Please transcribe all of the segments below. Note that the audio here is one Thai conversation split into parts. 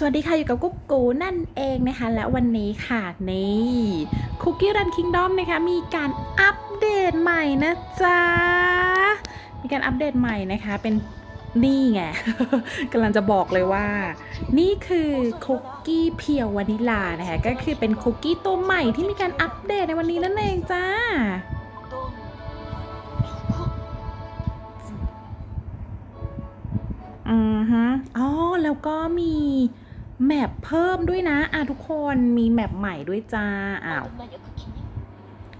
สวัสดีค่ะ อยู่กับกุ๊กกูนั่นเองนะคะ และวันนี้ค่ะ นี่คุกกี้รันคิงดอมนะคะ มีการอัปเดตใหม่นะจ๊ะ มีการอัปเดตใหม่นะคะ เป็นนี่ไงกำลังจะบอกเลยว่า นี่คือคุกกี้เพียววานิลานะคะ ก็คือเป็นคุกกี้ตัวใหม่ที่มีการอัปเดตในวันนี้นั่นเองจ้าอือฮะอ๋อแล้วก็มี แมปเพิ่มด้วยนะอะทุกคนมีแมปใหม่ด้วยจ้าอ้าว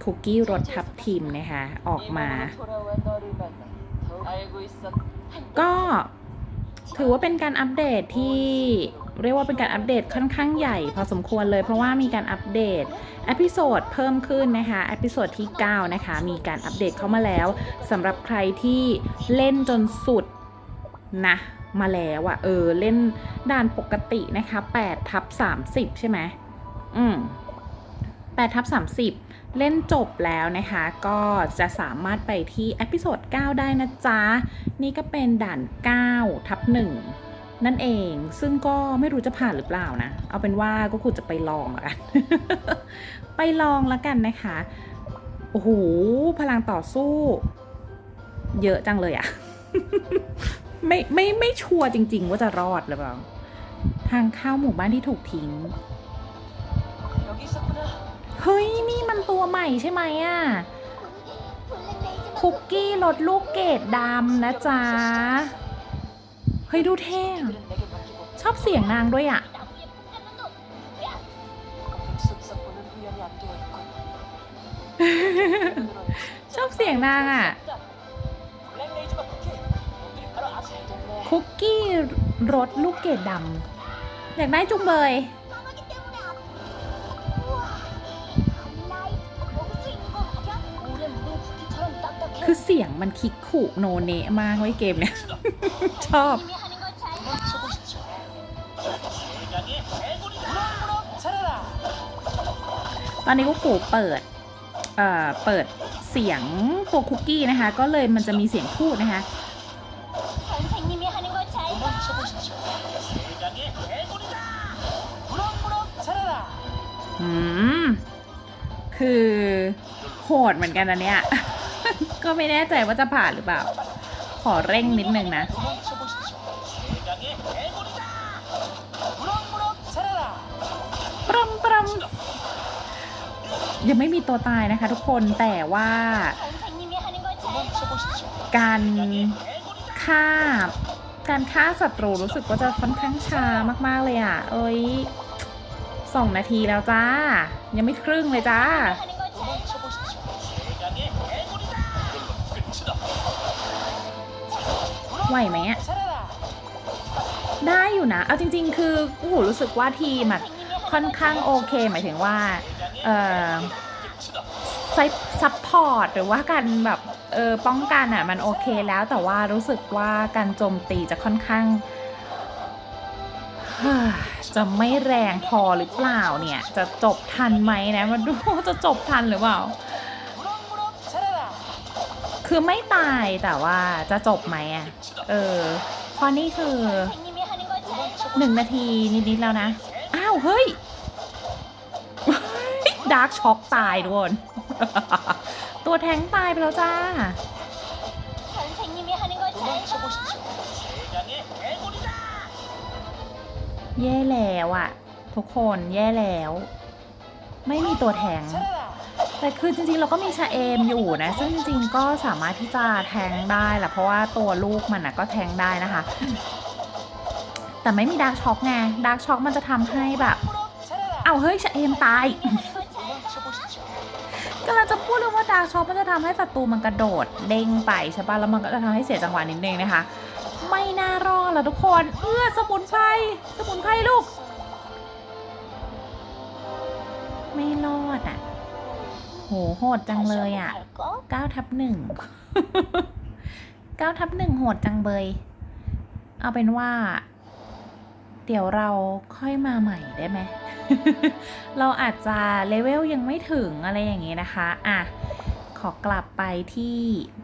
คุกกี้รสทับทิมนะคะออกมา ก็ถือว่าเป็นการอัปเดตที่เรียกว่าเป็นการอัปเดตค่อนข้างใหญ่พอสมควรเลย เพราะว่ามีการอัปเดตเอพิโซดเพิ่มขึ้นนะคะเอพิโซดที่ 9 นะคะ มีการอัปเดตเข้ามาแล้วสำหรับใครที่เล่นจนสุดนะ มาแล้วอะเออเล่นด่านปกตินะคะ8ทับ30 ใช่ไหมอืม8ทับ30 เล่นจบแล้วนะคะ ก็จะสามารถไปที่เอพิโซด9ได้นะจ๊ะ นี่ก็เป็นด่าน9ทับ1นั่นเองซึ่งก็ไม่รู้จะผ่านหรือเปล่านะ เอาเป็นว่าก็คุณจะไปลองละกัน ไปลองละกันนะคะ โอ้โห พลังต่อสู้ เยอะจังเลยอะ ไม่ไม่ไม่ชัวร์จริง ๆ ว่าจะรอดหรือเปล่า ทางเข้าหมู่บ้านที่ถูกทิ้ง เฮ้ย นี่มันตัวใหม่ใช่ไหมอะคุกกี้รสลูกเกดดำนะจ๊ะ เฮ้ย ดูเท่อะชอบเสียงนางด้วยอะชอบเสียงนางอะ คุกกี้รสลูกเกดดำอยากได้จุงเบย คือเสียงมันคิกขู่โนเนะมากไว้ยเกมเนี่ย ชอบ ตอนนี้ก็ปู่เปิด เอ่อ เปิดเสียงตัวคุกกี้นะคะ ก็เลยมันจะมีเสียงพูดนะคะ คือโหดเหมือนกันนเนี่ย ก็ไม่แน่ใจว่าจะผ่านหรือเปล่า ขอเร่งนิดนึงนะ ปรมปรมยังไม่มีตัวตายนะคะทุกคนแต่ว่าการฆ่าการฆ่าศัตรูรู้สึกว่าจะค่อนข้างช้ามากๆเลยอะ เอ้ย สองนาทีแล้วจ้า ยังไม่ครึ่งเลยจ้า ไหวไหมอะได้อยู่นะ เอาจริง ๆ คือโอ้โหรู้สึกว่าทีมอะค่อนข้างโอเค หมายถึงว่า เอ่อซัพพอร์ตหรือว่าการแบบเออป้องกันอะมันโอเคแล้วแต่ว่ารู้สึกว่าการโจมตีจะค่อนข้าง จะไม่แรงพอหรือเปล่าเนี่ย จะจบทันไหมนะ มาดูจะจบทันหรือเปล่า คือไม่ตายแต่ว่าจะจบไหมอะ เออพอนี่คือหนึ่งนาทีนิดๆแล้วนะ อ้าว เฮ้ย ดาร์กช็อกตายทุกคน ตัวแทงตายไปแล้วจ้า แย่แล้วอะทุกคนแย่แล้ว ไม่มีตัวแทง แต่คือจริงๆเราก็มีชาเอมอยู่นะ ซึ่งจริงๆก็สามารถที่จะแทงได้แหละเพราะว่าตัวลูกมันนะก็แทงได้นะคะ แต่ไม่มีดาร์กช็อกไงดาร์กช็อกมันจะทำให้แบบ เอาเฮ้ยชาเอมตายก็เราจะพูดเรื่องว่าดาร์กช็อกมันจะทำให้ศัตรูมันกระโดดเด้งไปใช่ปะแล้วมันก็จะทำให้เสียจังหวะนิดนึงนะคะ ไม่น่ารอดล้วทุกคน เอื้อสมุนไพรสมุนไพรลูก ไม่รอดอะ โหโหดจังเลยอะ?เก้าทับหนึ่งเก้าทับหนึ่งโหดจังเบย เอาเป็นว่า เดี๋ยวเราค่อยมาใหม่ได้ไหมเราอาจจะเลเวลยังไม่ถึงอะไรอย่างงี้นะคะ อะ ขอกลับไปที่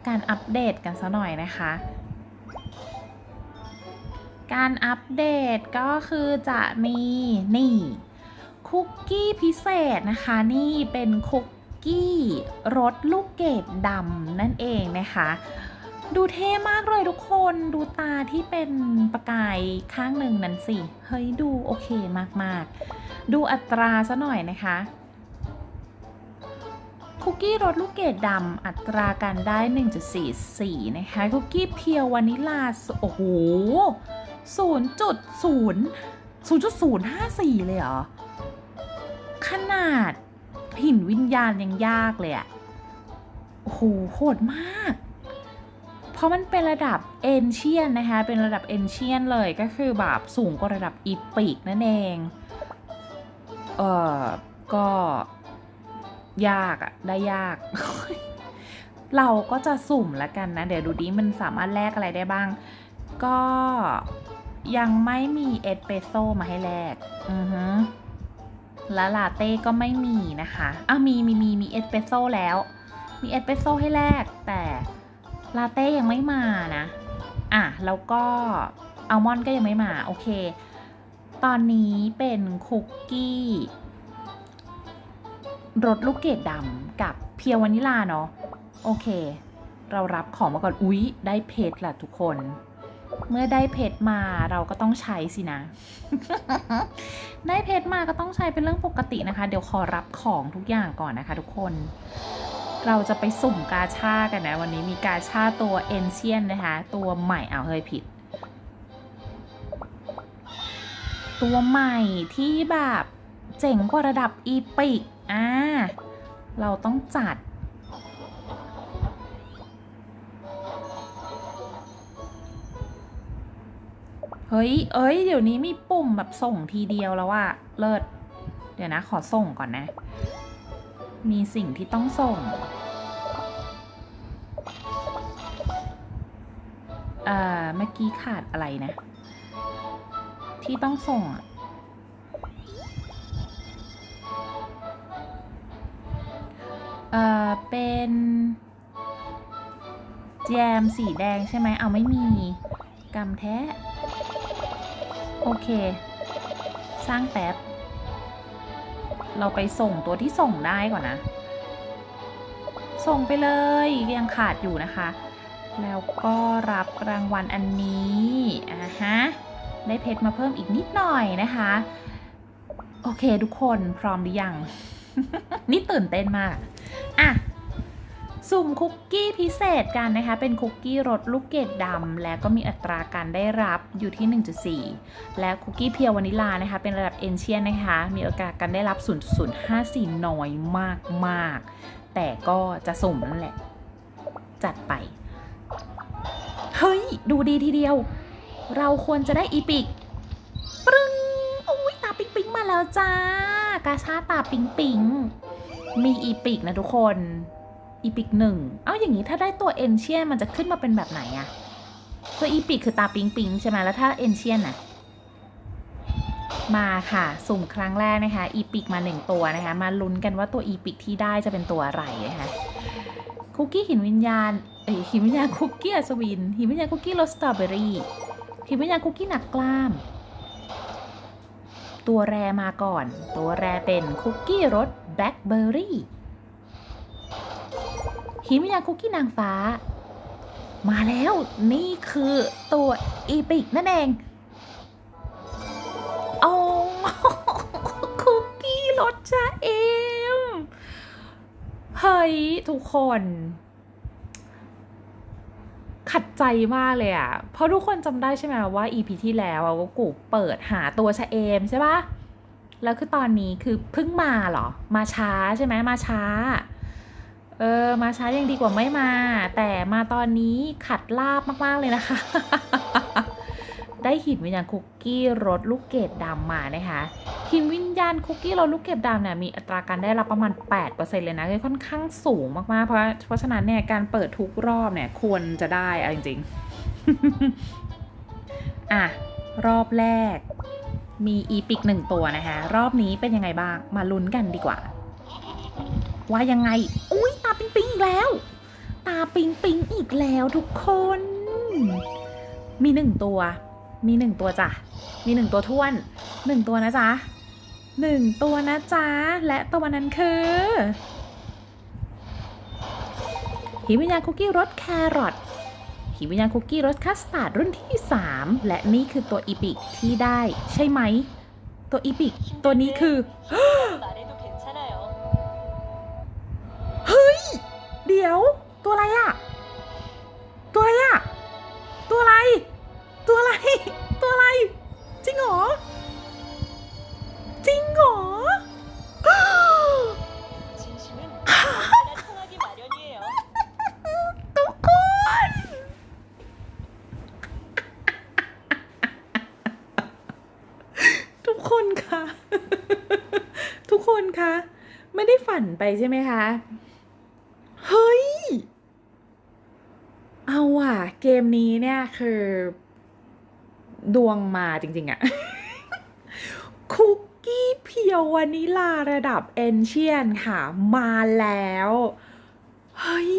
การอัปเดตกันซะหน่อยนะคะ การอัปเดตก็คือจะมีนี่คุกกี้พิเศษนะคะนี่เป็นคุกกี้รสลูกเกดดำนั่นเองนะคะ ดูเท่มากเลยทุกคนดูตาที่เป็นประกายข้างหนึ่งนั้นสิ เฮ้ยดูโอเคมากๆ ดูอัตราซะหน่อยนะคะ คุกกี้รสลูกเกดดำอัตราการได้ 1.44 นะคะ คุกกี้เพียววานิลาโอ้โห 0.0 0.054เลยเหรอ ขนาดหินวิญญาณยังยากเลยอะโอ้โหโหดมาก เพราะมันเป็นระดับเอนเชียนนะคะ เป็นระดับเอนเชียนเลยก็คือแบบสูงกว่าระดับอีปิกนั่นเอง เออก็ยากอะได้ยาก เราก็จะสุ่มแล้วกันนะ เดี๋ยวดูดิมันสามารถแลกอะไรได้บ้าง ก็ ยังไม่มีเอสเปรสโซ่มาให้แลกอือฮึและลาเต้ก็ไม่มีนะคะอ้าวมีมีมีมีเอสเปรสโซ่แล้ว มีเอสเปรสโซ่ให้แลกแต่ลาเต้ยังไม่มานะ อะ แล้วก็อัลมอนด์ก็ยังไม่มา โอเค ตอนนี้เป็นคุกกี้รสลูกเกดดำกับเพียววานิลาเนาะ โอเค เรารับของมาก่อน อุ๊ย ได้เพชรละทุกคน เมื่อได้เพชรมาเราก็ต้องใช้สินะ ได้เพชรมาก็ต้องใช้เป็นเรื่องปกตินะคะ เดี๋ยวขอรับของทุกอย่างก่อนนะคะ ทุกคน เราจะไปสุ่มกาชากันนะ วันนี้มีกาชาตัวเอนเชียนนะคะ ตัวใหม่เอาเฮ้ยผิด ตัวใหม่ที่แบบเจ๋งกว่าระดับอีพิกอ่าเราต้องจัด ฮ้ย เอ้ย เดี๋ยวนี้มีปุ่มแบบส่งทีเดียวแล้วอะเลิศ เดี๋ยวนะ ขอส่งก่อนนะ มีสิ่งที่ต้องส่ง เอ่อ เมื่อกี้ขาดอะไรนะ ที่ต้องส่งอะเอ่อ เป็นแจมสีแดงใช่ไหม เอาไม่มีกำแท้ โอเค สร้างแป๊บ เราไปส่งตัวที่ส่งได้ก่อนนะ ส่งไปเลยยังขาดอยู่นะคะ แล้วก็รับรางวัลอันนี้อ่าฮะได้เพชรมาเพิ่มอีกนิดหน่อยนะคะ โอเคทุกคนพร้อมหรือยัง นี่ตื่นเต้นมาก สุ่มคุกกี้พิเศษกันนะคะ เป็นคุกกี้รสลูกเกดดำและก็มีอัตราการได้รับอยู่ที่ 1.4 และคุกกี้เพียววานิลานะคะ เป็นระดับเอนเชียนนะคะ มีโอกาสการได้รับ 0.054 น้อยมากมากๆแต่ก็จะสุ่มนั่นแหละ จัดไป เฮ้ย ดูดีทีเดียว เราควรจะได้อีปิกปรึงอุ้ยตาปิ๊งปิ๊งมาแล้วจ้ากาชาตาปิ๊งปิ๊งมีอีปิกนะทุกคน อีพิกหนึ่งเอ้าอย่างนี้ถ้าได้ตัวเอนเชียนมันจะขึ้นมาเป็นแบบไหนอะตัวอีพิกคือตาปิงปิงใช่ไหมแล้วถ้าเอนเชียนน่ะมาค่ะ สุ่มครั้งแรกนะคะ อีพิกมาหนึ่งตัวนะคะ มาลุ้นกันว่าตัวอีพิกที่ได้จะเป็นตัวอะไรนะคะคุกกี้หินวิญญาณเอ้ยหินวิญญาณคุกกี้อัศวินหินวิญญาณคุกกี้รสสตรอเบอรี่หินวิญญาณคุกกี้หนักกล้าม ตัวแรมาก่อน ตัวแรเป็นคุกกี้รสแบล็คเบอร์รี่ หินวิญญาคุกกี้นางฟ้า มาแล้วนี่คือตัวอีพิกนั่นเองโอ้คุกกี้รสชาเอมเฮ้ยทุกคน ขัดใจมากเลยอะเพราะทุกคนจำได้ใช่ไหมว่า EP ที่แล้วว่ากูเปิดหาตัวชาเอมใช่ปะแล้วคือตอนนี้คือเพิ่งมาเหรอ มาช้าใช่ไหมมาช้า เออ มาช้ายังดีกว่าไม่มา แต่มาตอนนี้ขัดลาบมากๆเลยนะคะ ได้หินวิญญาณคุกกี้รสลูกเกดดำมานะคะหินวิญญาณคุกกี้รสลูกเกดดำเนี่ยมีอัตราการได้รับประมาณ 8%เลยนะคือค่อนข้างสูงมากๆ เพราะเพราะฉะนั้นเนี่ยการเปิดทุกรอบเนี่ยควรจะได้เอาจริงๆ อะ รอบแรก มีอีพิกหนึ่งตัวนะคะ รอบนี้เป็นยังไงบ้าง มาลุ้นกันดีกว่า ว่ายังไง อุ้ยตาปิงปิงอีกแล้ว ตาปิงปิงอีกแล้วทุกคน มีหนึ่งตัว มีหนึ่งตัวจ้ะ มีหนึ่งตัวท้วนหนึ่งตัวนะจ๊ะหนึ่งตัวนะจ๊ะ และตัวนั้นคือหิวิญญาณคุกกี้รสแครอทหิววิญญาณคุกกี้รสคัสตาร์ดรุ่นที่ 3 และนี่คือตัวอีพิกที่ได้ใช่ไหม ตัวอีพิกตัวนี้คือ ดี๋ยว ตัวอะไรอะตัวอะไรอะตัวอะไร ตัวอะไร ตัวอะไร จริงหรอ จริงหรอคนคะ ทุกคนคะ ไม่ได้ฝันไปใช่ไหมคะ เฮ้ย เอาอะ เกมนี้เนี่ยคือ ดวงมาจริง ๆอะคุกกี้เพียววานิลาระดับเอนเชียนค่ะ มาแล้ว เฮ้ย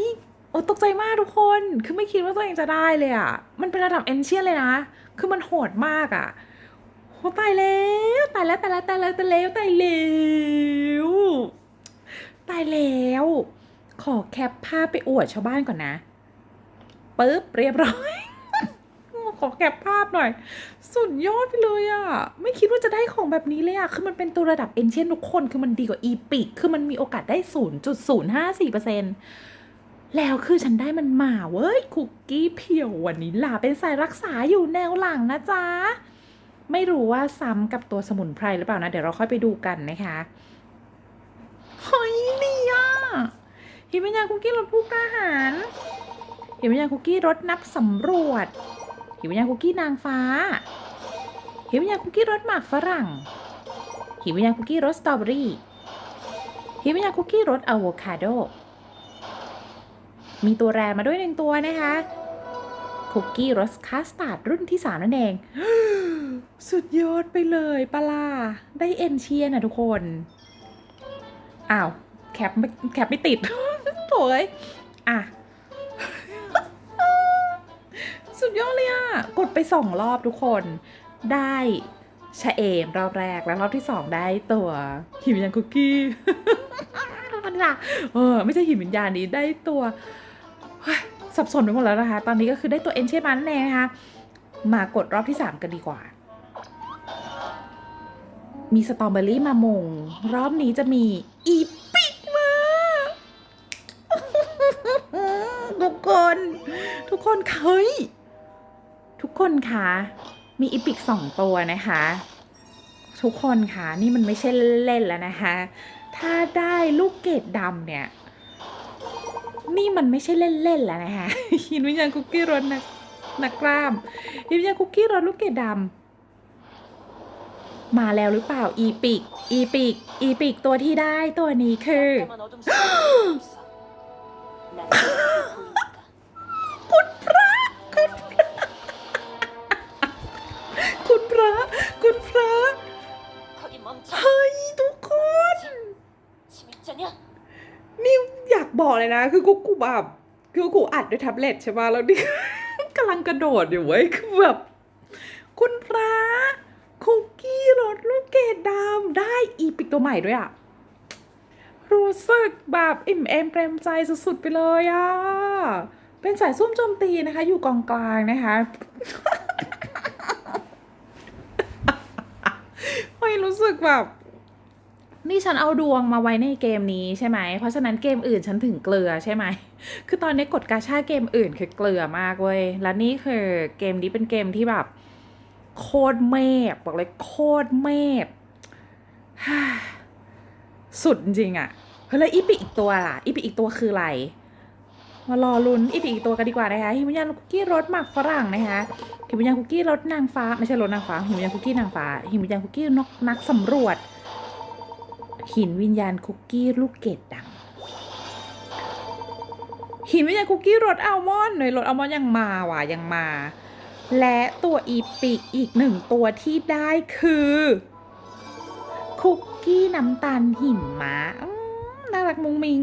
โอ้ตกใจมากทุกคน คือไม่คิดว่าตัวเองจะได้เลยอะ่ะมันเป็นระดับเอนเชียนเลยนะ คือมันโหดมากอะ่ะโหตายแล้วตายแล้วตายแล้วตายแล้วตายแล้วตายแล้วตายแล้ว ขอแคปภาพไปอวดชาวบ้านก่อนนะปึ๊บเรียบร้อยขอแคปภาพหน่อย สุดยอดไปเลยอะ่ะไม่คิดว่าจะได้ของแบบนี้เลยอะ่ะคือมันเป็นตัวระดับเอนเชียนทุกคนคือมันดีกว่าอีพิกคือมันมีโอกาสได้ 0.054%แล้วคือฉันได้มันมาเว้ย คุกกี้เพียววันนี้ล่ะเป็นสายรักษาอยู่แนวหลังนะจ๊ะ ไม่รู้ว่าซ้ำกับตัวสมุนไพรหรือเปล่านะ เดี๋ยวเราค่อยไปดูกันนะคะเฮ้ยนี่อะ หิวิญญาคุกกี้รสผู้กล้าหาญหิวิญญาคุกกี้รสนักสำรวจหิวิญญาคุกกี้นางฟ้าหิวิญญาคุกกี้รสหมากฝรั่งหิวิญญาคุกกี้รสสตรอเบอรี่หิวิญญาคุกกี้รสอะโวคาโด มีตัวแรมาด้วยหนึ่งตัวนะคะ คุกกี้รสคัสตาร์ดรุ่นที่3นั่นเอง สุดยอดไปเลยปลา ได้เอ็นเชียนะทุกคน อ้าว แคปไม่แคปไม่ติด โถยอะ สุดยอดเลยอะ กดไปสองรอบทุกคน ได้ชะเอมรอบแรกแล้วรอบที่สองได้ตัวหิมยังคุกกี้มันละเออไม่ใช่หิมวิญญาณนี้ได้ตัวเฮ้ยสับสนไปหมดแล้วนะคะ ตอนนี้ก็คือได้ตัวเอ็นเชนมานั่นเองนะคะ มากดรอบที่3กันดีกว่า มีสตรอเบอรี่มามง รอบนี้จะมีอี คน ทุกคนคะเฮ้ยทุกคนคะมีอีปิกสองตัวนะคะ ทุกคนคะนี่มันไม่ใช่เล่นๆแล้วนะคะ ถ้าได้ลูกเกดดำเนี่ย นี่มันไม่ใช่เล่นๆแล้วนะคะหินวิญญาณคุกกี้รสนักนักกล้ามหินวิญญาณคุกกี้รสลูกเกดดำมาแล้วหรือเปล่าอีปิก อีปิก อีปิกตัวที่ได้ตัวนี้คือ เนี่ย นี่อยากบอกเลยนะ คือกูกูแบบคือกูอัดด้วยแท็บเล็ตใช่ป่ะแล้วนี่กำลังกระโดดอยู่เว้ยคือแบบคุณพระคุกกี้รสลูกเกดดำได้อีปิกตัวใหม่ด้วยอะรู้สึกแบบอิ่มเอมเปรมใจสุดๆไปเลยอะเป็นสายซุ่มโจมตีนะคะ อยู่กองกลางนะคะไม่รู้สึกแบบ นี่ฉันเอาดวงมาไว้ในเกมนี้ใช่ไหม เพราะฉะนั้นเกมอื่นฉันถึงเกลือใช่ไหม คือตอนนี้กดกาชาเกมอื่นคือเกลือมากเว้ย แล้วนี่คือเกมนี้เป็นเกมที่แบบ โคตรเมพบอกเลยโคตรเมพสุดจริงอะเฮ้ยแล้วอีปิอีกตัวล่ะ อีปิอีกตัวคืออะไร มารอลุ้นอีปิอีกตัวกันดีกว่านะคะฮิมยานคุกกี้รสหมักฝรั่งนะคะฮิมยานคุกกี้รสนางฟ้า ไม่ใช่รสนางฟ้าฮิมยานคุกกี้นางฟ้าฮิมยานคุกกี้นกนักสำรวจ หินวิญญาณคุกกี้ลูกเกดดัง หินวิญญาณคุกกี้รสอัลมอนด์เลยรสอัลมอนด์ยังมาว่ะยังมา และตัวอีปิกอีกหนึ่งตัวที่ได้คือ คุกกี้น้ำตาลหิมะน่ารักมุงมิง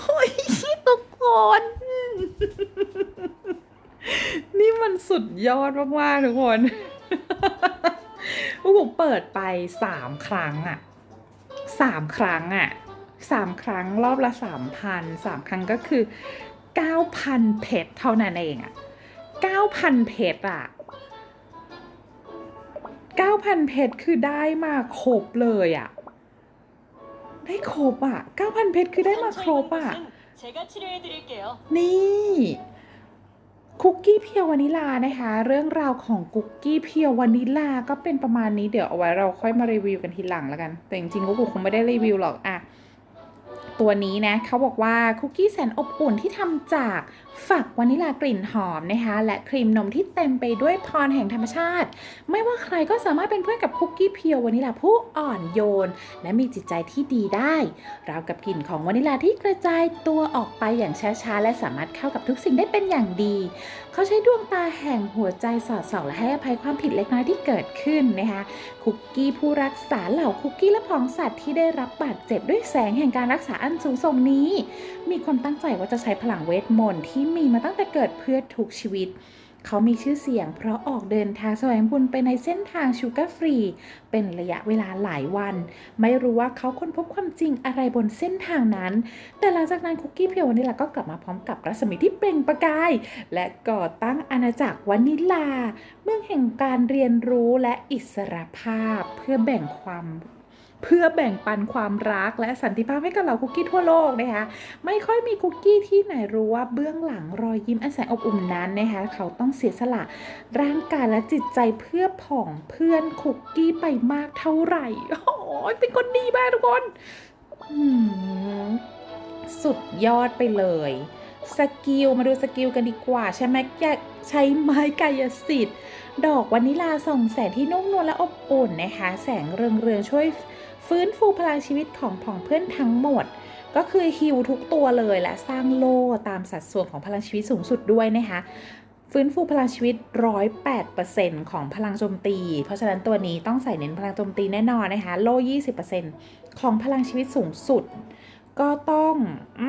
เฮ้ยทุกคนนี่มันมันสุดยอดมากๆทุกคนพวกผมเปิดไปสามครั้งอะ สามครั้งอะ่ะสามครั้งรอบละสามพันสามครั้งก็คือเก้าพันเพชรเท่านั้นเองอะ่ะเก้าพันเพชรอะเก้าพันเพชรคือได้มาครบเลยอะ่ะได้ครบอะ่ะเก้าพันเพชรคือได้มาครบอะนี่ คุกกี้เพียววานิลานะคะ เรื่องราวของคุกกี้เพียววานิลาก็เป็นประมาณนี้เดี๋ยวเอาไว้เราค่อยมารีวิวกันทีหลังแล้วกัน แต่จริงๆก็คงไม่ได้รีวิวหรอกอะ ตัวนี้นะเขาบอกว่าคุกกี้แสนอบอุ่นที่ทำจากฝักวานิลากลิ่นหอมนะคะและครีมนมที่เต็มไปด้วยพรแห่งธรรมชาติ ไม่ว่าใครก็สามารถเป็นเพื่อนกับคุกกี้เพียววานิลาผู้อ่อนโยน และมีจิตใจที่ดีได้ราวกับกลิ่นของวานิลาที่กระจายตัวออกไปอย่างช้าๆและสามารถเข้ากับทุกสิ่งได้เป็นอย่างดี เขาใช้ดวงตาแห่งหัวใจสอดส่องและให้อภัยความผิดเล็กน้อยที่เกิดขึ้นนะคะคุกกี้ผู้รักษาเหล่าคุกกี้และผองสัตว์ที่ได้รับบาดเจ็บด้วยแสงแห่งการรักษาอันสูงส่งนี้ มีความตั้งใจว่าจะใช้พลังเวทมนต์ที่มีมาตั้งแต่เกิดเพื่อทุกชีวิต เขามีชื่อเสียงเพราะออกเดินทางแสวงบุญไปในเส้นทางชูการ์ฟรี เป็นระยะเวลาหลายวัน ไม่รู้ว่าเขาค้นพบความจริงอะไรบนเส้นทางนั้น แต่หลังจากนั้นคุกกี้เพียววานิลาก็กลับมาพร้อมกับรัศมีที่เปล่งประกาย และก่อตั้งอาณาจักรวานิลา เมืองแห่งการเรียนรู้และอิสรภาพเพื่อแบ่งความ เพื่อแบ่งปันความรักและสันติภาพให้กับเหล่าคุกกี้ทั่วโลกนะคะ ไม่ค่อยมีคุกกี้ที่ไหนรู้ว่าเบื้องหลังรอยยิ้มอันแสนอบอุ่นนั้นนะคะเขาต้องเสียสละร่างกายและจิตใจเพื่อผองเพื่อนคุกกี้ไปมากเท่าไหร่ โอ้ยเป็นคนดีมากทุกคนสุดยอดไปเลยสกิลมาดูสกิลกันดีกว่า ใช่ไหมแกใช้ไม้กายสิทธิ์ ดอกวานิลาส่องแสงที่นุ่มนวลและอบอุ่นนะคะ แสงเรืองๆช่วยฟื้นฟูพลังชีวิตของผองเพื่อนทั้งหมด ก็คือฮิวทุกตัวเลยและสร้างโล่ตามสัดส่วนของพลังชีวิตสูงสุดด้วยนะคะ ฟื้นฟูพลังชีวิต 108%ของพลังโจมตี เพราะฉะนั้นตัวนี้ต้องใส่เน้นพลังโจมตีแน่นอนนะคะ โล่ 20%ของพลังชีวิตสูงสุด ก็ต้องอ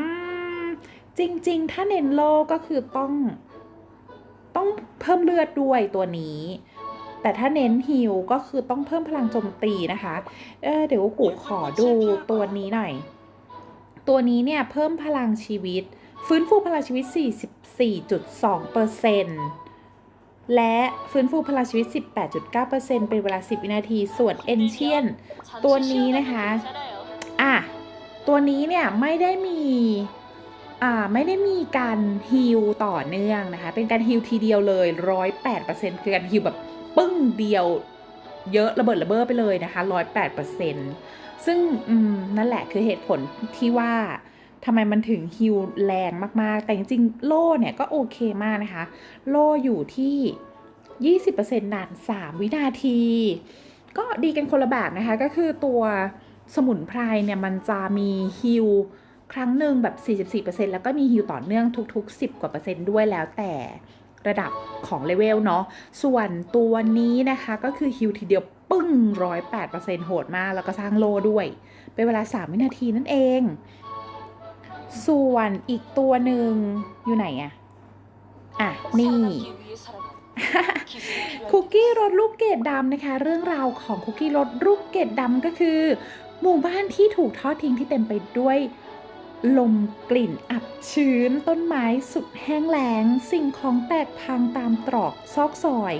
จริง ๆ ถ้าเน้นโล่ก็คือต้อง ต้องเพิ่มเลือดด้วยตัวนี้ แต่ถ้าเน้นฮิลก็คือต้องเพิ่มพลังโจมตีนะคะ เเดี๋ยวกูขอดูตัวนี้หน่อย ตัวนี้เนี่ยเพิ่มพลังชีวิต ฟื้นฟูพลังชีวิต 44.2%และฟื้นฟูพลังชีวิต 18.9%เป็นเวลา 10 วินาที ส่วนเอนเชียนตัวนี้นะคะ อะ ตัวนี้เนี่ยไม่ได้มี ไม่ได้มีการฮิลต่อเนื่องนะคะ เป็นการฮิลทีเดียวเลยร้อยแปดเปอร์เซ็นต์คือการฮิลแบบปึ้งเดียวเยอะระเบิดระเบ้อไปเลยนะคะร้อยแปดเปอร์เซ็นต์ซึ่งนั่นแหละคือเหตุผลที่ว่าทำไมมันถึงฮิลแรงมาก ๆ แต่จริงๆ โล่เนี่ยก็โอเคมากนะคะ โล่อยู่ที่ 20%นาน 3 วินาที ก็ดีกันคนละแบบนะคะ ก็คือตัวสมุนไพรเนี่ยมันจะมีฮิล ครั้งหนึ่งแบบ 44%แล้วก็มีฮิวต่อเนื่องทุก ๆ 10 กว่าเปอร์เซ็นต์ด้วยแล้วแต่ระดับของเลเวลเนาะ ส่วนตัวนี้นะคะก็คือฮิวทีเดียวปึ้งร้อยแปดเปอร์เซ็นต์โหดมาก แล้วก็สร้างโลด้วย เป็นเวลาสามวินาทีนั่นเอง ส่วนอีกตัวหนึ่งอยู่ไหนอะอะ นี่คุกกี้รถลูกเกดดำนะคะ เรื่องราวของคุกกี้รถลูกเกดดำก็คือ หมู่บ้านที่ถูกทอดทิ้งที่เต็มไปด้วย ลมกลิ่นอับชื้น ต้นไม้สุดแห้งแล้ง สิ่งของแตกพังตามตรอกซอกซอย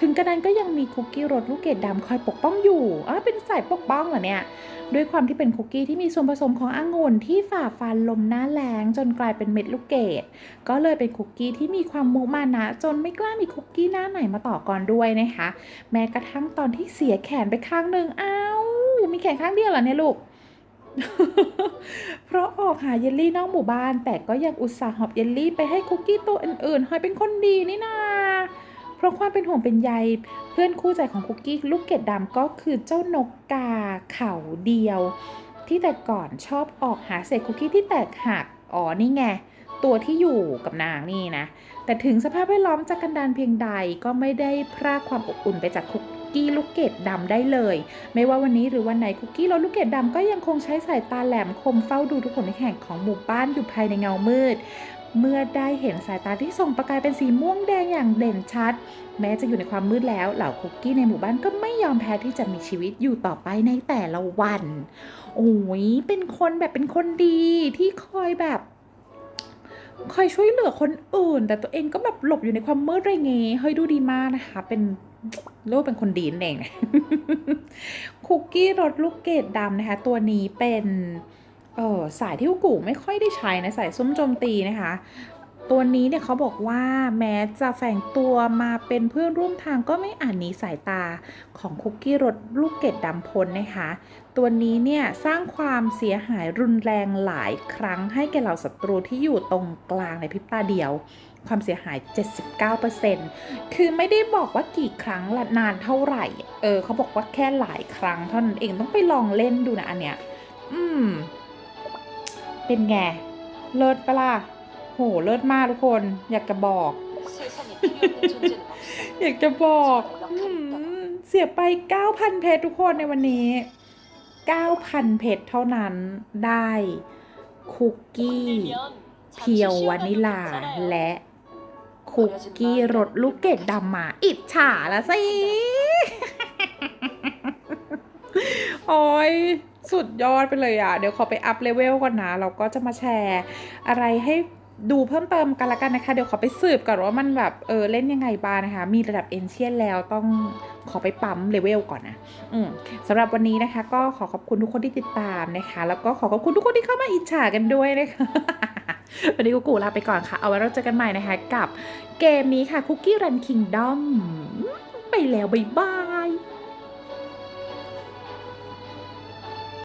ถึงกระนั้นก็ยังมีคุกกี้รสลูกเกดดำคอยปกป้องอยู่อะเป็นสายปกป้องเหรอเนี่ยด้วยความที่เป็นคุกกี้ที่มีส่วนผสมขององุ่นที่ฝ่าฟันลมหน้าแรงจนกลายเป็นเม็ดลูกเกดก็เลยเป็นคุกกี้ที่มีความมุมานะ จนไม่กล้ามีคุกกี้หน้าไหนมาต่อกรด้วยนะคะ แม้กระทั่งตอนที่เสียแขนไปข้างหนึ่งอ้าวมีแขนข้างเดียวเหรอเนี่ยลูก เพราะออกหาเยลลี่นอกหมู่บ้าน แต่ก็ยังอุตส่าห์หอบเยลลี่ไปให้คุกกี้ตัวอื่นๆหอยเป็นคนดีนี่นาเพราะความเป็นห่วงเป็นใยเพื่อนคู่ใจของคุกกี้ลูกเกดดำก็คือเจ้านกกาเขาเดียว ที่แต่ก่อนชอบออกหาเศษคุกกี้ที่แตกหักอ๋อนี่ไงตัวที่อยู่กับนางนี่นะ แต่ถึงสภาพแวดล้อมจะกันดานเพียงใดก็ไม่ได้พรากความอบอุ่นไปจากคุก กี้ลูกเกดดำได้เลย ไม่ว่าวันนี้หรือวันไหนคุกกี้รสลูกเกดดำก็ยังคงใช้สายตาแหลมคมเฝ้าดูทุกคนในแห่งของหมู่บ้านอยู่ภายในเงามืด เมื่อได้เห็นสายตาที่ส่องประกายเป็นสีม่วงแดงอย่างเด่นชัด แม้จะอยู่ในความมืดแล้ว เหล่าคุกกี้ในหมู่บ้านก็ไม่ยอมแพ้ที่จะมีชีวิตอยู่ต่อไปในแต่ละวัน โอ้ยเป็นคนแบบเป็นคนดีที่คอยแบบคอยช่วยเหลือคนอื่น แต่ตัวเองก็แบบหลบอยู่ในความมืดอะไรเงี้ยเฮ้ยดูดีมากนะคะ เป็น เรียกเป็นคนดีนั่นเอง คุกกี้รสลูกเกดดำนะคะ ตัวนี้เป็นเออสายที่กุกูไม่ค่อยได้ใช้นะสายส้มโจมตีนะคะ ตัวนี้เนี่ยเขาบอกว่าแม้จะแฝงตัวมาเป็นเพื่อนร่วมทางก็ไม่อาจหนีสายตาของคุกกี้รสลูกเกดดำพ้นนะคะ ตัวนี้เนี่ยสร้างความเสียหายรุนแรงหลายครั้งให้แก่เหล่าศัตรูที่อยู่ตรงกลางในพริบตาเดียว ความเสียหาย 79%คือไม่ได้บอกว่ากี่ครั้งละนานเท่าไหร่ เออเขาบอกว่าแค่หลายครั้งเท่านั้นเองต้องไปลองเล่นดูนะอันเนี้ย อืม เป็นไง เลิศปะล่ะ โห เลิศมากทุกคน อยากจะบอก อยากจะบอกเสียไป 9,000 เพจทุกคนในวันนี้ 9,000 เพจเท่านั้นได้คุกกี้ เพียววานิลาและ คุกกี้รสลูกเกดดำมาอิจฉาละสิ โอ้ยสุดยอดไปเลยอะ เดี๋ยวขอไปอัพเลเวลก่อนนะ เราก็จะมาแชร์อะไรให้ ดูเพิ่มเติมกันละกันนะคะ เดี๋ยวขอไปสืบก่อนว่ามันแบบเออเล่นยังไงบ้างนะคะ มีระดับเอนเชียนแล้วต้องขอไปปั๊มเลเวลก่อนนะอืมสำหรับวันนี้นะคะ ก็ขอขอบคุณทุกคนที่ติดตามนะคะ แล้วก็ขอขอบคุณทุกคนที่เข้ามาอิจฉากันด้วยนะคะวันนี้กูกูลาไปก่อนค่ะ เอาไว้เราเจอกันใหม่นะคะ กับเกมนี้ค่ะ Cookie Run Kingdom ไปแล้วบ๊ายบาย